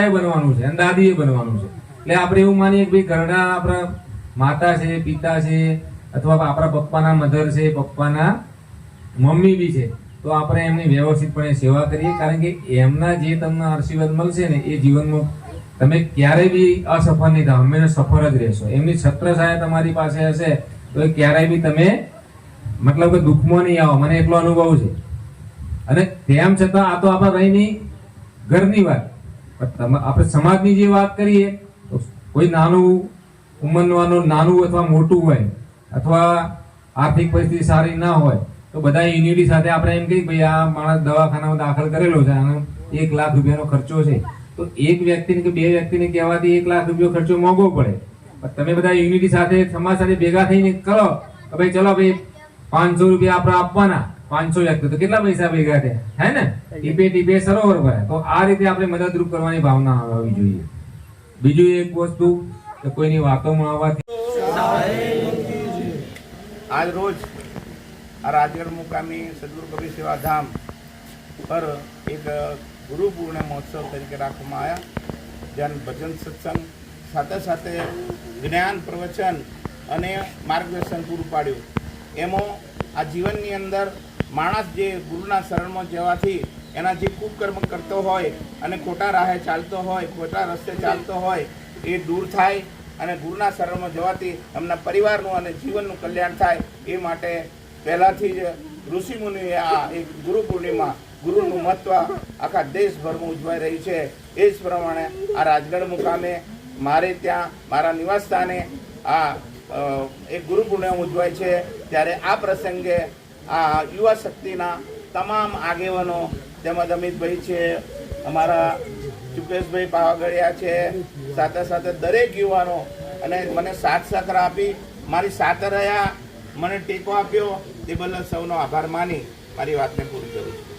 બનવાનું છે, અને દાદીએ બનવાનું છે. એટલે આપણે એવું માનીએ કે ભાઈ ઘરના આપણા માતા છે, પિતા છે, અથવા આપણા પપ્પાના મધર છે, પપ્પાના મમ્મી બી છે, તો આપણે એમની વ્યવસ્થિતપણે સેવા કરીએ, કારણ કે એમના જે તમને આશીર્વાદ મળશે ને એ જીવનમાં તમે ક્યારેય બી અસફળ નહીં થાવ, હંમેશા સફળ જ રહેશો. એમની છત્ર છાયા તમારી પાસે હશે, તો એ ક્યારેય બી તમે મતલબ કે દુઃખમાં નહીં આવો. મને એટલો અનુભવ છે. અને તેમ છતાં આ તો આપણા રહીની ઘરની વાત. પણ આપણે સમાજની જે વાત કરીએ, તો કોઈ નાનું ઉંમરનું નાનું અથવા મોટું હોય, અથવા આર્થિક પરિસ્થિતિ સારી ના હોય, તો બધા યુનિટી સાથે આપણે એમ કહીએ ભાઈ, આ માણસ દવાખાનામાં દાખલ કરેલો છે આનો એક લાખ રૂપિયાનો ખર્ચો છે. તો એક વ્યક્તિને કે બે વ્યક્તિને કહેવાથી એક લાખ રૂપિયો ખર્ચો મોંઘો પડે. પણ તમે બધા યુનિટી સાથે, સમાજ સાથે ભેગા થઈને કરો કે ભાઈ, ચલો ભાઈ, પાંચસો રૂપિયા આપણે આપવાના. પાંચસો વ્યક્તિ તો કેટલા પૈસા ભેગા થયા હે ને? ટીપે ટીપે સરોવર ભરાય તો આ રીતે આપણે મદદરૂપ કરવાની ભાવના આવવી જોઈએ. બીજું એક વસ્તુ કે કોઈની વાતોમાં આવવાથી આજ રોજ આ રાજગઢ મુકામી સદગુરુ કબીર સેવાધામ પર એક ગુરુ પૂર્ણ મહોત્સવ તરીકે રાખવામાં આવ્યા. જ્યાં ભજન સત્સંગ સાથે સાથે જ્ઞાન પ્રવચન અને માર્ગદર્શન પૂરું પાડ્યું. એમાં આ જીવનની અંદર માણસ જે ગુરુના શરણમાં જવાથી એના જે કુકર્મ કરતો હોય અને ખોટા રાહે ચાલતો હોય, ખોટા રસ્તે ચાલતો હોય, એ દૂર થાય અને ગુરુના શરણમાં જવાથી એમના પરિવારનું અને જીવનનું કલ્યાણ થાય એ માટે પહેલાંથી જ ઋષિમુનિએ આ એક ગુરુ પૂર્ણિમા, ગુરુનું મહત્વ આખા દેશભરમાં ઉજવાઈ રહી છે. એ જ પ્રમાણે આ રાજગઢ મુકામે મારે ત્યાં, મારા નિવાસ સ્થાને આ એક ગુરુ પૂર્ણિમા ઉજવાય છે. ત્યારે આ પ્રસંગે આ યુવા શક્તિના તમામ આગેવાનો તેમજ અમિતભાઈ છે, અમારા ચુકેશભાઈ પાવાગઢિયા છે, સાથે સાથે દરેક યુવાનો અને મને સાથ સહકાર આપી, મારી સાથે રહ્યા, મને ટેકો આપ્યો, તે બદલ સૌનો આભાર માની, મારી વાતને પૂરી કરું છું.